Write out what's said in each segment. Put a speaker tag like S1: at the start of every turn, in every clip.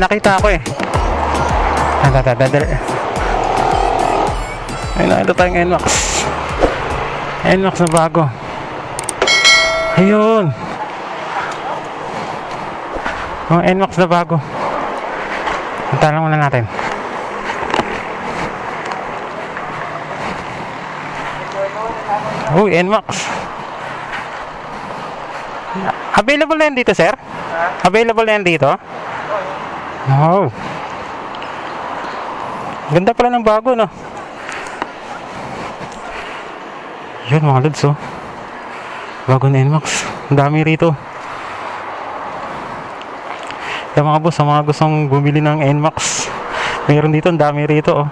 S1: May nakita ako eh. Ay, nakita tayong NMAX. NMAX na bago. Ayun. Mga NMAX na bago. Punta lang muna natin. Uy, NMAX. Available na yan dito, sir? Available na yan dito? Oh. Ganda pala ng bago, no? Yun, mga lods, oh. Bago na NMAX. Ang dami rito. Yung mga boss, sa mga gustong bumili ng NMAX, mayroon dito, ang dami rito, oh.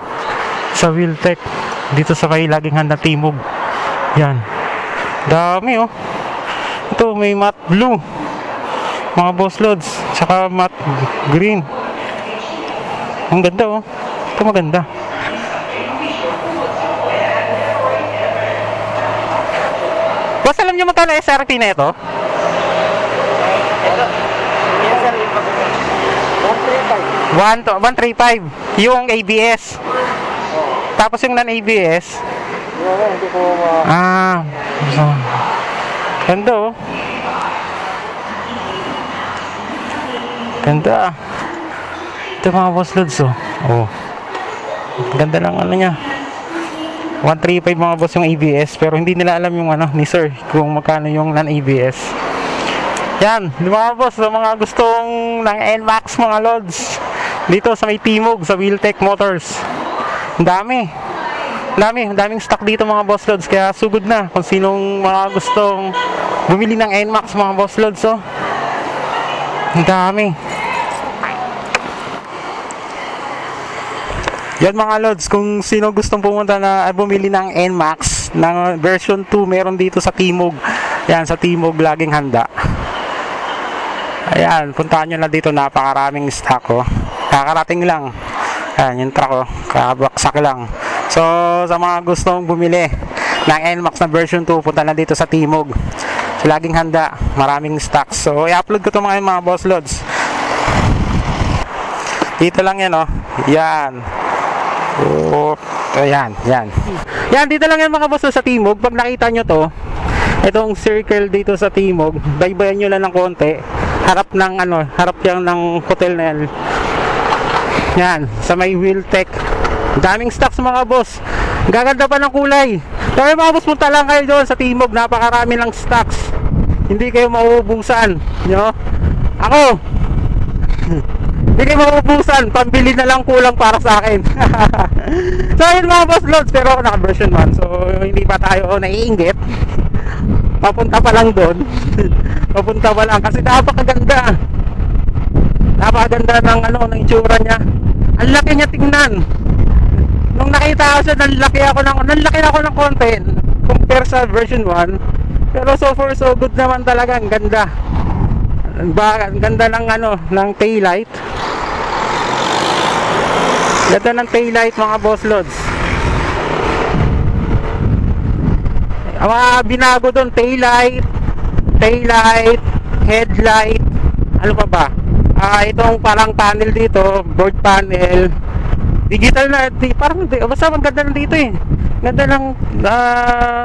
S1: Sa Wheeltech, dito sa kay laging handa Timog. Yan. Dami, oh. Ito, may matte blue. Mga boss loads. Tsaka matte green. Ang ganda, oh. Ito maganda. Boss, alam niyo magkano SRP na ito? One to, 135 yung ABS. Tapos yung non-ABS,
S2: hindi ko.
S1: Ah, ganda oh. Ganda. Ito mga boss loads oh. Oh. Ganda ng ano niya. 135 mga boss yung ABS pero hindi nila alam yung ano ni sir kung magkano yung non-ABS. Yan, mga boss, sa mga gustong ng NMAX mga loads. Dito sa may Timog, sa Wheeltech Motors. Ang dami. Dami, daming stock dito mga boss loads. Kaya sugod na kung sinong mga gustong bumili ng NMAX mga boss loads. Oh. Ang dami. Yan mga loads, kung sino gustong pumunta na bumili ng NMAX ng version 2, meron dito sa Timog. Yan, sa Timog, laging handa. Ayan, puntahan nyo na dito, napakaraming stock oh. Kakarating lang. Ayan, yung truck oh, kabaksak lang. So, sa mga gustong bumili ng NMAX na version 2, punta na dito sa Timog. So, laging handa, maraming stock. So, i-upload ko ito mga mga boss loads. Dito lang yan, oh. Yan. Oh, ayan, yan. Yan, dito lang yan mga boss loads sa Timog. Pag nakita nyo to, itong circle dito sa Timog, baybayan nyo lang ng konti. Harap ng ano, harap yan ng hotel na yan. Yan, sa may Wheeltech. Daming stocks mga boss. Gaganda pa ng kulay. Kaya mga boss, punta lang kayo doon sa Timog. Napakarami ng stocks. Hindi kayo mauubusan. Nyo? Ako, hindi kayo mauubusan. Pambili na lang kulang para sa akin. so, yun mga boss loads. Pero naka version 1. So, hindi pa tayo naiinggit. Papunta pa lang doon. Papunta pa lang. Kasi napakaganda. Napakaganda ng ano, ng itsura niya. Ang laki niya tingnan. Nung nakita ko siya, nanlaki ako ng, nanlaki ako ng konti compare sa version 1. Pero so far so good naman talaga. Ang ganda. Ba, ang ganda ng ano, ng taillight. Ganda ng taillight mga boss loads. Ang binago doon, taillight, taillight, headlight, ano pa ba? Ah, itong parang panel dito, board panel. Digital na, di, parang di, basta ang ganda na dito eh. Ganda ng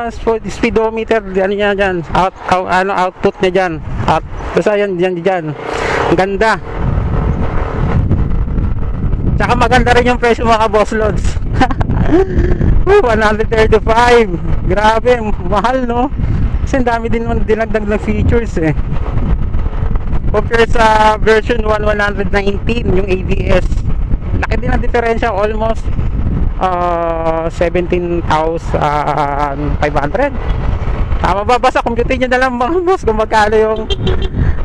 S1: spo- speedometer, ano niya dyan, out, out- ano, output niya dyan. Out, basta yan, yan, dyan. Ang ganda. Tsaka maganda rin yung presyo mga boss loads. Woo, 135. Grabe, mahal no? Kasi dami din naman dinagdag ng features eh. Compare sa version 1 119 yung ABS. Laki din ang diferensya almost uh, 17,500. Tama ba basta compute nyo na lang mga boss kung magkano yung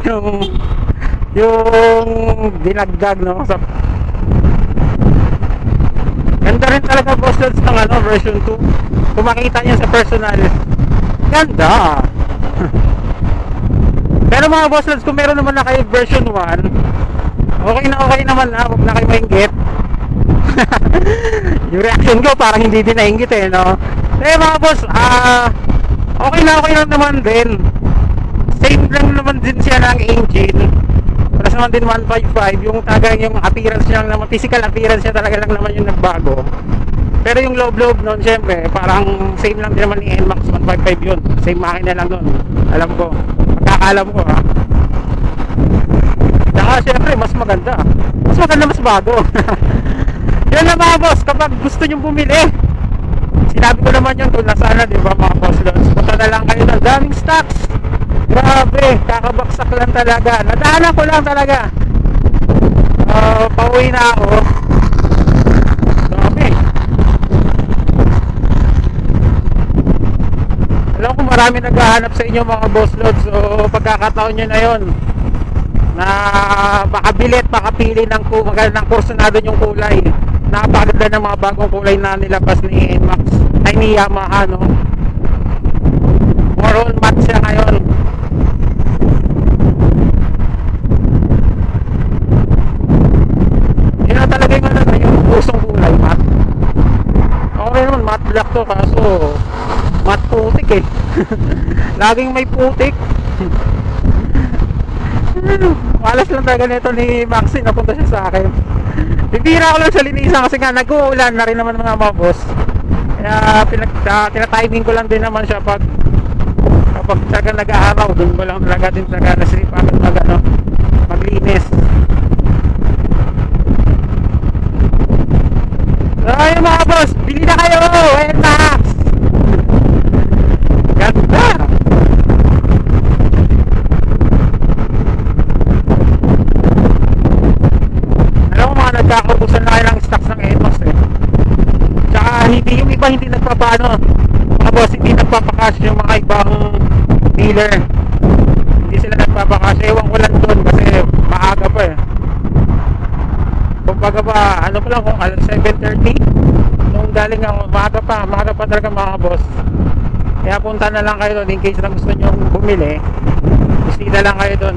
S1: yung yung dinagdag no sa Ganda rin talaga boss loads ng ano, version 2. Kung makita niyo sa personal, ganda. Pero mga boss loads, kung meron naman na kayo version 1, okay na okay naman na, huwag na kayo maingit. yung reaction ko parang hindi din naingit eh, no? Eh mga boss, ah, okay na okay lang naman din. Same lang naman din siya ng engine. Mas naman din 155, yung talagang yung appearance niya lang naman, physical appearance niya talaga lang naman yung nagbago. Pero yung loob-loob nun, syempre, parang same lang din naman ni NMAX 155 yun. Same makina lang nun. Alam ko. Pagkakalam ko ha. Saka syempre, mas maganda. Mas maganda, mas bago. yun na mga boss, kapag gusto nyo bumili, sinabi ko naman yun kung nasaan na, di ba mga boss lods. Punta na lang kayo ng daming stocks. Grabe, kakabaksak lang talaga. Nadaanan ko lang talaga. Ah, pauwi na ako. Grabe. Alam ko marami naghahanap sa inyo mga boss lods. So pagkakataon nyo na yon na makabilit, makapili ng, magandang kursunado yung kulay. Napakaganda ng mga bagong kulay na nilabas ni Max ay ni Yamaha no. More on matte siya ngayon. Yun na talaga yung ano, yung pusong kulay matte. Okay naman, matte black to kaso matte putik eh. Laging may putik. Malas lang talaga nito ni Maxine napunta siya sa akin. Bibira ko lang sa linisan kasi nga nag-uulan na rin naman mga boss. Kaya pinag, uh, tina-timing ko lang din naman siya pag kapag talaga nag-aaraw, doon ko lang talaga din talaga nasiripan mag ano, maglinis. Ay mga boss, bili na kayo! Ayan Max! Ganda! Alam mo mga nagkakaubusan na kayo ng stocks ng Emos eh. Tsaka hindi yung iba hindi nagpapano. Mga boss hindi nagpapakas yung mga ibang dealer. Hindi sila nagpapakas. Ewan ko lang doon kasi maaga pa eh. Kumbaga ba, ano pa lang kung alas 7.30 Nung galing ako, maaga pa, maaga pa talaga mga boss Kaya punta na lang kayo doon in case na gusto nyo bumili Bisita lang kayo doon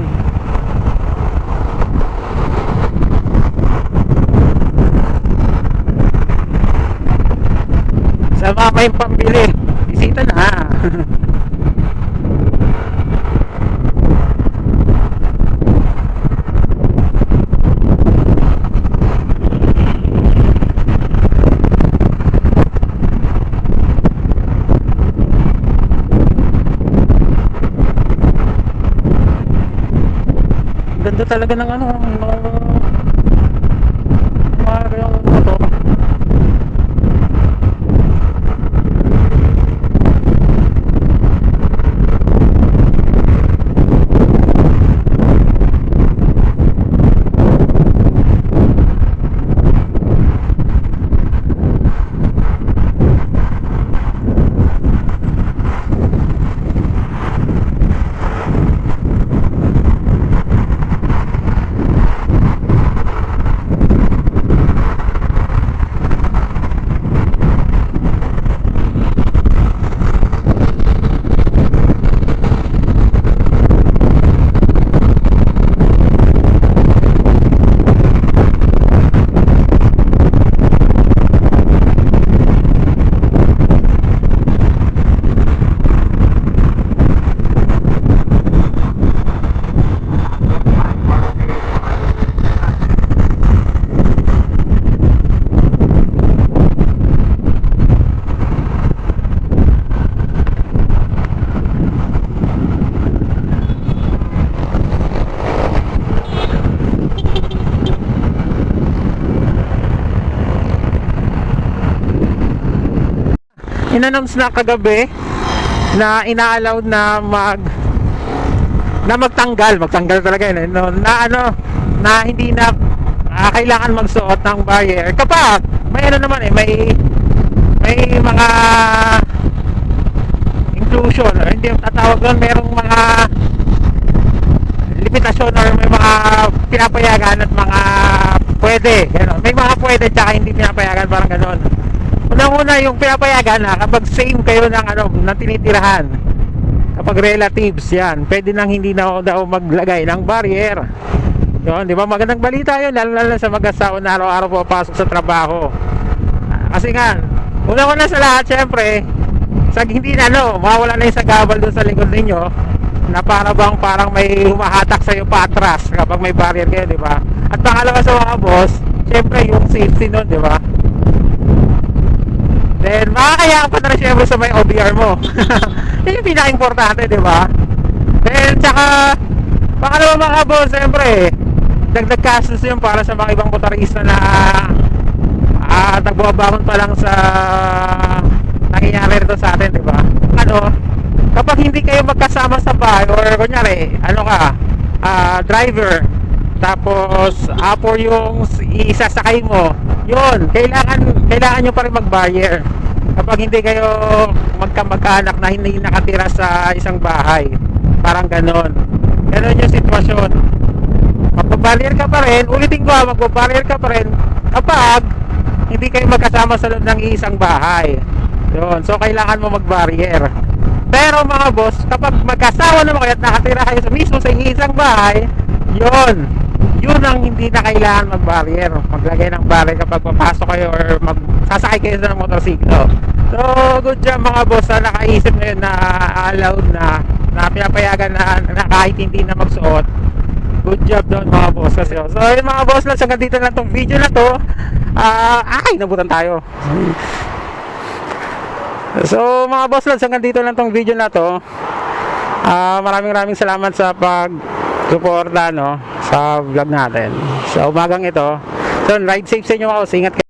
S1: Sa mama yung pambili Bisita na Ganda talaga ng ano ng mga yung motor in-announce na kagabi na ina-allow na mag na magtanggal, magtanggal talaga yun, eh, no, na ano, na hindi na ah, kailangan magsuot ng barrier kapag may ano naman eh, may may mga inclusion, or hindi tatawag doon, merong mga limitasyon or may mga pinapayagan at mga pwede, gano'n. May mga pwede tsaka hindi pinapayagan, parang gano'n. Unang-una yung pinapayagan na kapag same kayo ng ano, ng tinitirahan. Kapag relatives yan, pwede nang hindi na daw maglagay ng barrier. Yun, di ba? Magandang balita yun, lalo lalo sa mag-asawa na araw-araw papasok sa trabaho. Ah, Kasi nga, una-una sa lahat, syempre, sa hindi na ano, mawala na yung sagabal doon sa likod ninyo, na para bang parang may humahatak sa iyo patras kapag may barrier kayo, di ba? At pangalawa sa mga boss, syempre yung safety nun, di ba? Then, makakaya pa na rin syempre sa may OBR mo. Yun yung pinaka-importante, di ba? Then, tsaka, pangalawa mga boss, syempre, dagdag gastos yun para sa mga ibang motorista na ah, nagbubabangon pa lang sa nangyayari rito sa atin, di ba? Ano, kapag hindi kayo magkasama sa bahay or kunyari, ano ka, ah, driver, tapos apo yung isasakay mo, yun, kailangan, kailangan nyo pa rin mag-barrier. Kapag hindi kayo magkamag-anak na hindi nakatira sa isang bahay. Parang ganon. Ganon yung sitwasyon. Magbabarrier ka pa rin, ulitin ko ha, magbabarrier ka pa rin kapag hindi kayo magkasama sa loob ng isang bahay. Yun, so kailangan mo mag-barrier. Pero mga boss, kapag magkasawa naman kayo at nakatira kayo sa mismo sa isang bahay, yun, yun ang hindi na kailangan mag-barrier. Maglagay ng barrier kapag papasok kayo or magsasakay kayo sa motorsiklo. So, good job mga boss na nakaisip ngayon na allowed na na pinapayagan na, na kahit hindi na magsuot Good job doon mga boss kasi. So yun mga boss lang, hanggang dito lang tong video na to. Ah, ay, nabutan tayo. So mga boss lang, hanggang dito lang tong video na to. Ah, maraming maraming salamat sa pag suporta no sa vlog natin. Sa umagang ito. So ride safe sa inyo mga boss. Ingat.